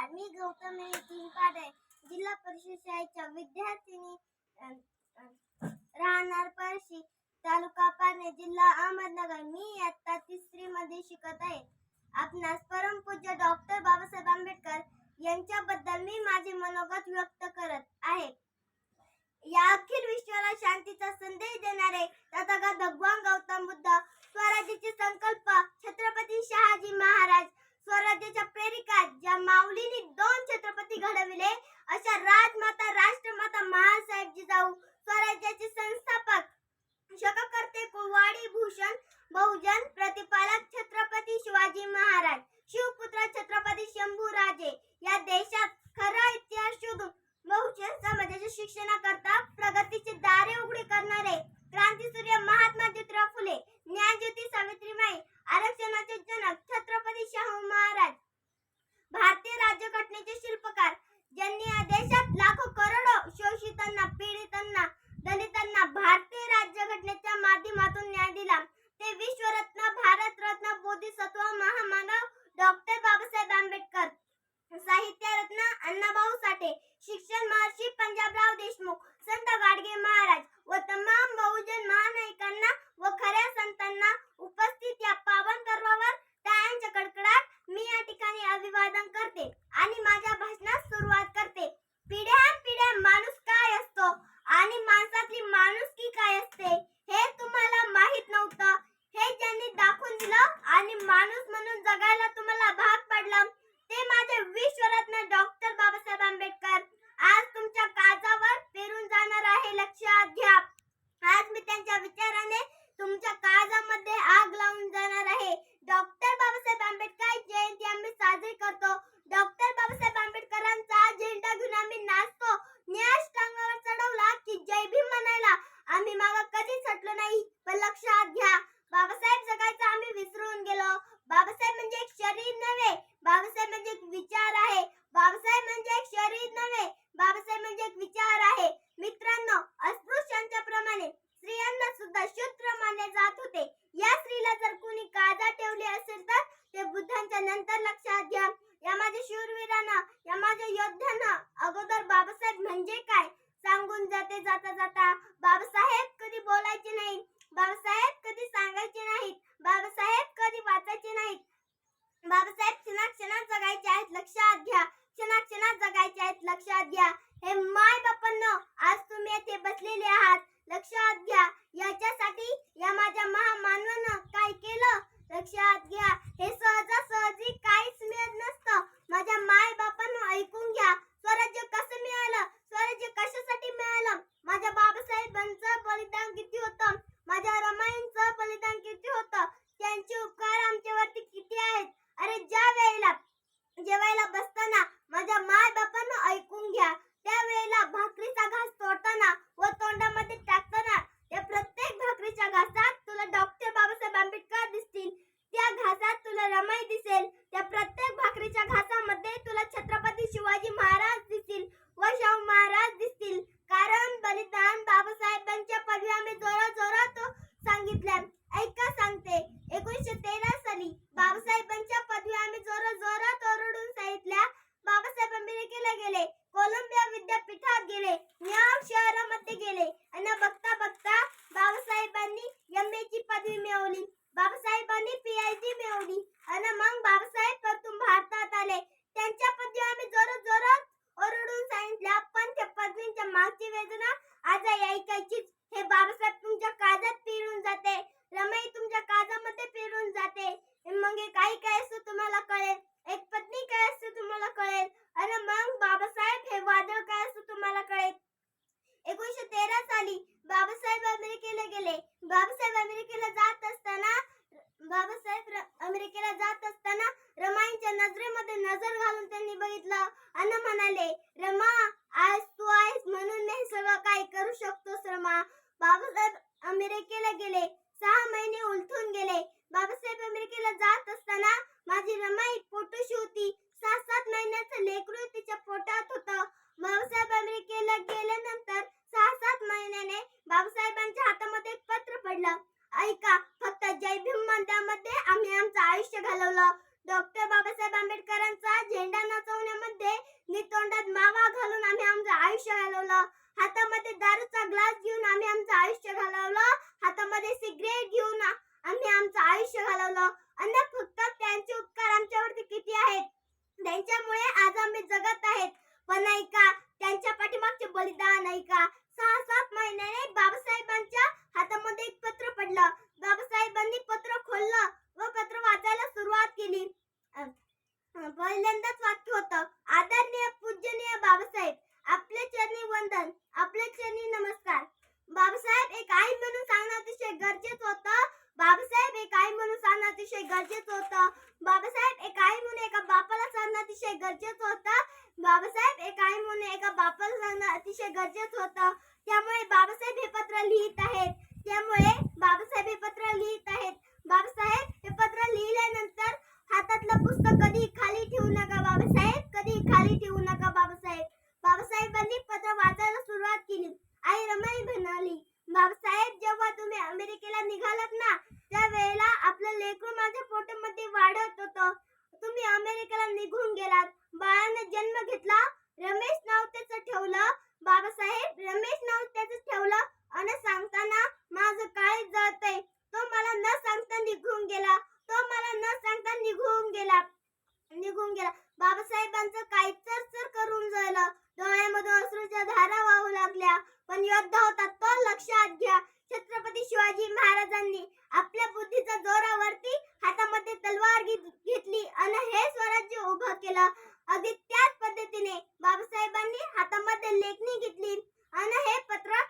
नमस्कार मी गौतमी नितीन पाडे जिल्हा परिषद शाळेच्या विद्यार्थिनी राहणार परशी तालुका पारणे जिल्हा अहमदनगर. मी इयत्ता तिसरी मध्ये शिकत आहे. आपणास परमपूज्य डॉक्टर बाबासाहेब आंबेडकर यांच्याबद्दल मी माझे मनोगत व्यक्त करत आहे. या अखिल विश्वाला शांतीचा संदेश देणारे तथागत भगवान गौतम बुद्ध स्वराज्याचे कुवाडी भूषण बहुजन प्रतिपालक छत्रपती शिवाजी महाराज शिवपुत्र छत्रपती शंभूराजे. या देशात खरा इतिहास शोधून बहुजन समाजाच्या शिक्षणाकरता प्रगतीचे दारे उघडे करणारे क्रांतीसूर्य महा अण्णाभाऊ साठे शिक्षण महर्षी पंजाबराव देशमुख संत गाडगे महाराज व तमाम बहुजन महानायकांना व खऱ्या संतांना उपस्थित या पावन पर्वावर टाळ्यांच्या कडकडाट मी या ठिकाणी अभिवादन करते आणि माझ्या भाषणास सुरुवात करते. पिढ्या पिढ्या माणूस काय असतो आणि माणसातली माणूस की काय असते हे तुम्हाला माहीत नव्हतं. हे ज्यांनी दाखवून दिलं आणि माणूस म्हणून जगायला तुम्हाला भाग पडलं ते माझे विश्वरत्न डॉक्टर बाबासाहेब आंबेडकर. आज तुमच्या काळजावर पेरून जाणार आहे लक्षात घ्या. आज मी त्यांच्या विचाराने तुमच्या काळजामध्ये आग लावून जाणार आहे डॉक्टर बाबासाहेब आंबेडकर जयंती आम्ही साजरी करतो डॉक्टर बाबासाहेब आंबेडकरांचा झेंडा घेऊन आम्ही नाचतो न्यास टांगावर चढवला की जय भीम म्हणायला आम्ही माग कधीच हटलो नाही पण लक्षात घ्या बाबासाहेब जगायचं आम्ही विसरून गेलो बाबासाहेब म्हणजे एक शरीर नव्हे बाबासाहेब म्हणजे एक विचार आहे बाबासाहेब म्हणजे एक शरीर नव्हे बाबासाहेब म्हणजे एक विचार आहे मित्रांनो अस्पृश्यांच्या प्रमाणे स्त्रियांना सुद्धा शूद्र मानले जात होते या स्त्रीला जर कोणी काळजा ठेवली असेल तर ते बुद्धांच्या नंतर लक्षात घ्या या माझ्या शूरवीरांना या माझ्या योद्ध्यांना अगोदर बाबासाहेब म्हणजे काय मध्ये जाता जाता. बाबासाहेब कधी बोलायचे नाही बाबासाहेब कधी सांगायचे नाहीत. बाबासाहेब कधी वाचायचे नाहीत. बाबासाहेब क्षणाक्षणात जगायचे आहेत. लक्षात घ्या. क्षणाक्षणात जगायचे आहेत लक्षात घ्या हे माय बापांनो आज तुम्ही येथे बसलेले आहात लक्षात घ्या याच्यासाठी या माझ्या महामानवानं काय केलं लक्षात घ्या हे सहजासहजी काहीच मिळत नसतं माझ्या माय बापांनो ऐकून घ्या स्वराज्य कसं मिळालं स्वराज्य कशासाठी मिळालं माझ्या बाबासाहेबांचं बलिदान किती होतं माझ्या रमाईंचं बलिदान किती होतं त्यांचे उपकार आमच्यावरती किती आहेत अरे ज्या वेळेला जेवायला बसताना माझ्या माय बापांना ऐकून घ्या त्या वेळेला भाकरीचा घास तोडताना व तोंडामध्ये टाकताना त्या प्रत्येक भाकरीच्या घासात तुला डॉक्टर बाबासाहेब आंबेडकर दिसतील त्या घासात तुला रमाई दिसेल त्या प्रत्येक भाकरीच्या घासामध्ये तुला छत्रपती शिवाजी महाराज दिसतील व शाहू महाराज दिसतील कारण बलिदान बाबासाहेबांच्या पदवी आम्ही जोरात जोरात सांगितल्या ऐका सांगते एकोणीसशे तेरा साली बाबासाहेबांच्या पदवी आम्ही जोरात जोरात ओरडून सांगितल्या बाबासाहेब अमेरिकेला गेले कोलंबिया विद्यापीठात गेले न्यूयॉर्क शहरामध्ये गेले आणि बघता बघता बाबासाहेबांनी एम ची पदवी मिळवली बाबासाहेबांनी पीएचडी मिळवली आणि मग बाबासाहेब परतून भारतात आले त्यांच्या पदवी आम्ही जोरात जोरात ओरडून सांगितल्या पण त्या पदवींच्या मागची वेदना आज ऐकायचीच हे बाबासाहेब तुमच्या काळजात पिरून जाते रमाई तुमच्या काळजामध्ये पिरून जाते मग हे काही काय असतं तुम्हाला कळेल एक पत्नी काय असते तुम्हाला कळेल आणि मग बाबासाहेब हे वादळ काय असतं तुम्हाला कळेल एकोणीसशे तेरा साली बाबासाहेब अमेरिकेला गेले बाबासाहेब अमेरिकेला जात असताना बाबासाहेब र- अमेरिकेला जात असताना रमाईंच्या नजरेमध्ये नजर घालून त्यांनी बघितलं आणि म्हणाले रमा आज तू आहेस म्हणून मी हे सगळं काही करू शकतोस रमा. बाबासाहेब अमेरिकेला गेले सहा महिने उलथून गेले. बाबासाहेब अमेरिकेला जात असताना माझी रमाई पोटोशी होती. सात सात महिन्याचं लेकरू तिच्या पोटात होतं. बाबासाहेब अमेरिकेला गेल्यानंतर सहा सात महिन्याने बाबासाहेबांच्या हातामध्ये एक पत्र पडलं. ऐका फक्त जय भीम मंदिरामध्ये आम्ही आमचं आयुष्य घालवलं. डॉक्टर बाबासाहेब आंबेडकरांचा झेंडा नाचवण्यामध्ये नितोंडात मावा घालून आम्ही आमचं आयुष्य घालवलं. हातामध्ये दारूचा ग्लास घेऊन आम्ही आमचं आयुष्य घालवलं. हातामध्ये सिगरेट घेऊन आम्ही आमचं आयुष्य घालवलं. अन्य फक्त त्यांचे उपकार आमच्यावरती किती आहेत? त्यांच्यामुळे आज आम्ही जगत आहेत. पण ऐका त्यांच्या पाठीमागचे बलिदान ऐका सहा सात महिने वंदन. आपले चरणी नमस्कार. बाबासाहेब एक आई म्हणून सांगणं अतिशय गरजेचं होतं. बाबासाहेब एक आई म्हणून सांगणं अतिशय गरजेचं होतं. बाबासाहेब एक आई म्हणून एका बापाला सांगणं अतिशय गरजेचं होतं. बाबासाहेब एक आई म्हणून एका बापाला सांगणं अतिशय गरजेचं होतं. त्यामुळे बाबासाहेब हे पत्र लिहित आहेत. त्यामुळे बाबासाहेब हे पत्र लिहित आहेत. बाबासाहेब हे पत्र लिहिल्यानंतर हातातलं पुस्तक कधी खाली ठेवून शिवाजी महाराजांनी आपल्या बुद्धीच्या जोरावरती हातामध्ये तलवार घेतली आणि हे स्वराज्य उभं केलं. अगदी त्याच पद्धतीने बाबासाहेबांनी हातामध्ये लेखणी घेतली आणि हे पत्र